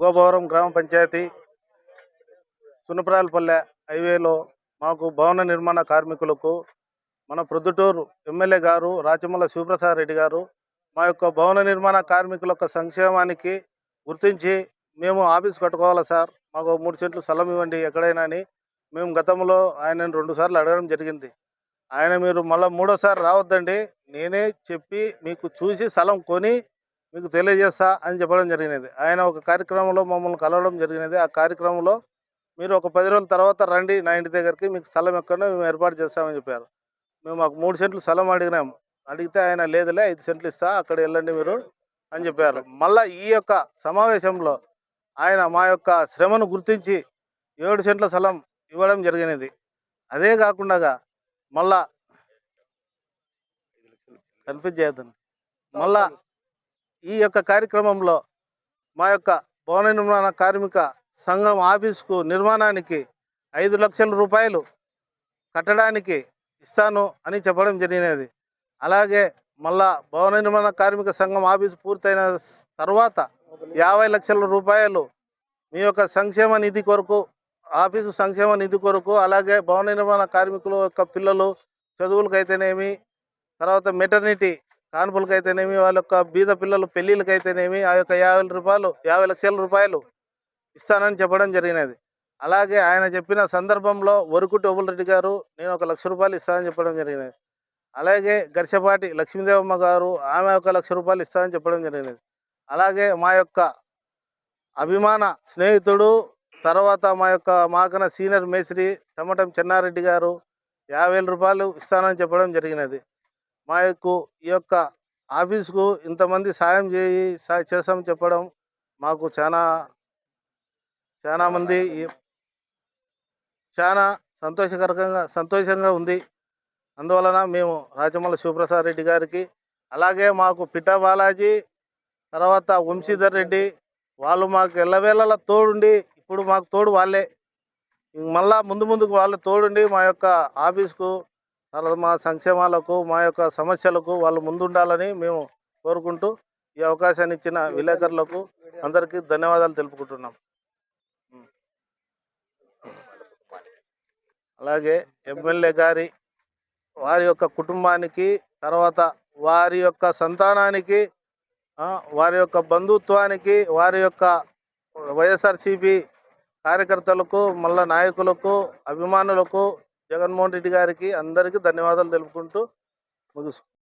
గోపవరం గ్రామ పంచాయతీ సునపరాలపల్లె హైవేలో మాకు భవన నిర్మాణ కార్మికులకు మన ప్రొద్దుటూరు ఎమ్మెల్యే గారు రాచమల్ల శివప్రసాద్ రెడ్డి గారు మా యొక్క భవన నిర్మాణ కార్మికుల యొక్క సంక్షేమానికి గుర్తించి మేము ఆఫీస్ కట్టుకోవాలా సార్? మాకు మూడు సెంట్లు స్థలం ఇవ్వండి ఎక్కడైనా అని మేము గతంలో ఆయనను రెండు సార్లు అడగడం జరిగింది. ఆయన మీరు మళ్ళీ మూడోసారి రావద్దండి. నేనే చెప్పి మీకు చూసి స్థలం కొని మీకు తెలియజేస్తా అని చెప్పడం జరిగినది. ఆయన ఒక కార్యక్రమంలో మమ్మల్ని కలవడం జరిగినది. ఆ కార్యక్రమంలో మీరు ఒక పది రోజుల తర్వాత రండి నా ఇంటి దగ్గరికి మీకు స్థలం ఎక్కడో మేము ఏర్పాటు చేస్తామని చెప్పారు. మేము మాకు మూడు సెంట్లు స్థలం అడిగినాం అడిగితే ఆయన లేదులే ఐదు సెంట్లు ఇస్తా అక్కడ వెళ్ళండి మీరు అని చెప్పారు. మళ్ళీ ఈ యొక్క సమావేశంలో ఆయన మా యొక్క శ్రమను గుర్తించి ఏడు సెంట్ల స్థలం ఇవ్వడం జరిగినది. అదే కాకుండా మళ్ళా కన్ఫ్యూజ్ చేయొద్దండి మళ్ళా ఈ యొక్క కార్యక్రమంలో మా యొక్క భవన నిర్మాణ కార్మిక సంఘం ఆఫీసుకు నిర్మాణానికి ఐదు లక్షల రూపాయలు కట్టడానికి ఇస్తాను అని చెప్పడం జరిగినది. అలాగే మళ్ళా భవన నిర్మాణ కార్మిక సంఘం ఆఫీసు పూర్తయిన తర్వాత యాభై లక్షల రూపాయలు మీ యొక్క సంక్షేమ నిధి కొరకు ఆఫీసు సంక్షేమ నిధి కొరకు అలాగే భవన నిర్మాణ కార్మికుల యొక్క పిల్లలు చదువులకైతేనేమి తర్వాత మెటర్నిటీ కాన్పులకైతేనేమి వాళ్ళ యొక్క బీద పిల్లలు పెళ్ళిళ్ళకైతేనేమి ఆ యొక్క యాభై రూపాయలు యాభై లక్షల రూపాయలు ఇస్తానని చెప్పడం జరిగినది. అలాగే ఆయన చెప్పిన సందర్భంలో వరుకుటి రెడ్డి గారు నేను ఒక లక్ష రూపాయలు ఇస్తానని చెప్పడం జరిగినది. అలాగే గరిసపాటి లక్ష్మీదేవమ్మ గారు ఆమె ఒక లక్ష రూపాయలు ఇస్తానని చెప్పడం జరిగినది. అలాగే మా యొక్క అభిమాన స్నేహితుడు తర్వాత మా యొక్క మాకన సీనియర్ మేస్త్రి టమటం చెన్నారెడ్డి గారు యాభై వేల రూపాయలు ఇస్తానని చెప్పడం జరిగినది. మా యొక్క ఈ యొక్క ఆఫీస్కు ఇంతమంది సాయం చేయి చేసాం చెప్పడం మాకు చాలా చాలా మంది ఈ- చాలా సంతోషకరంగా సంతోషంగా ఉంది. అందువలన మేము రాజమల్ల శివప్రసాద్ రెడ్డి గారికి అలాగే మాకు పిఠా బాలాజీ తర్వాత వంశీధర్ రెడ్డి వాళ్ళు మాకు ఎల్లవేళలా తోడుండి ఇప్పుడు మాకు తోడు వాళ్ళే. మళ్ళా ముందు ముందుకు వాళ్ళు తోడుండి మా యొక్క ఆఫీస్కు తర్వాత మా సంక్షేమాలకు మా యొక్క సమస్యలకు వాళ్ళు ముందుండాలని మేము కోరుకుంటూ ఈ అవకాశాన్ని ఇచ్చిన విలేకరులకు అందరికీ ధన్యవాదాలు తెలుపుకుంటున్నాం. అలాగే ఎమ్మెల్యే గారి వారి యొక్క కుటుంబానికి తర్వాత వారి యొక్క సంతానానికి వారి యొక్క బంధుత్వానికి వారి యొక్క వైఎస్ఆర్సిపి కార్యకర్తలకు మళ్ళా నాయకులకు అభిమానులకు జగన్మోహన్ రెడ్డి గారికి అందరికీ ధన్యవాదాలు తెలుపుకుంటూ ముగిసు.